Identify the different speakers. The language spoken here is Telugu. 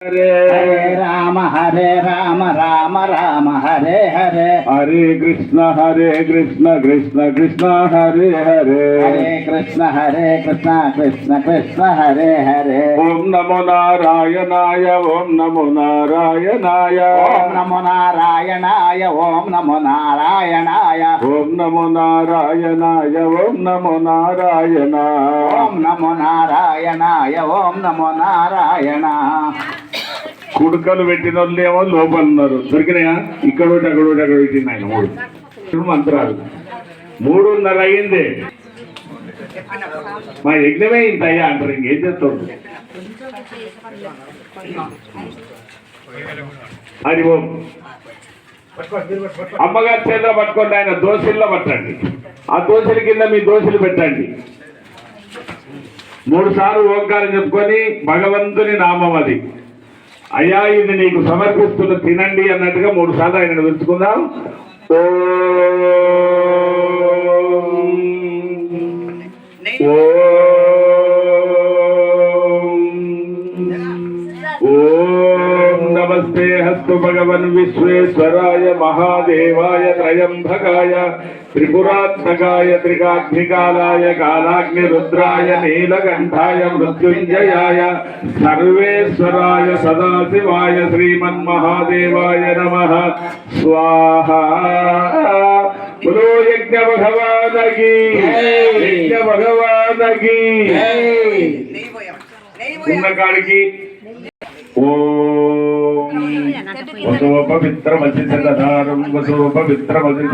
Speaker 1: హరే
Speaker 2: హరే రామ హరే రామ రామ రామ హరే హరే.
Speaker 1: హరే కృష్ణ హరే కృష్ణ కృష్ణ కృష్ణ హరే హరే.
Speaker 2: హరే కృష్ణ హరే కృష్ణ కృష్ణ కృష్ణ హరే హరే.
Speaker 1: ఓం నమో నారాయణాయ ఓం నమో నారాయణాయ.
Speaker 2: ఓం నమో నారాయణాయ ఓం నమో నారాయణాయ.
Speaker 1: ఓం నమో నారాయణాయ ఓం నమో నారాయణ.
Speaker 2: ఓం నమో నారాయణాయ ఓం నమో నారాయణ.
Speaker 1: కుడుకలు పెట్టిన వాళ్ళు ఏమో లోపల ఉన్నారు. దొరికినాయా? ఇక్కడ ఒకటి అక్కడ ఒకటి అక్కడ పెట్టింది ఆయన మూడు. మంత్రాలు. మూడున్నర అయింది మా యజ్ఞమే ఇంత అయ్యా అంటారు ఇంకేం చేస్తాడు? అది ఓం అమ్మగారి చేతిలో పట్టుకోండి ఆయన దోశల్లో పట్టండి. ఆ దోశల కింద మీ దోశలు పెట్టండి. మూడు సార్లు ఓంకారం చెప్పుకొని భగవంతుని నామం అది. అయ్యా ఇది నీకు సమర్పిస్తున్న తినండి అన్నట్టుగా మూడు సార్లు ఆయన పిలుచుకుందాం ఓ. నమస్తే హస్తు భగవన్ విశ్వేశ్వరాయ మహాదేవాయ త్రయంబకాయ త్రిపురాత్మకాయ త్రికాగ్నికాలాయ కాలాగ్ని రుద్రాయ నీలకంఠాయ మృత్యుంజయాయ సర్వేశ్వరాయ సదాశివాయ శ్రీమన్మహాదేవాయ నమ స్వాహ పులో యజ్ఞ భగవానకి యజ్ఞ భగవానకి ఉన్న కాడికి ఓం వసోపవిత్రమసి సదారం వసోపవిత్రమసి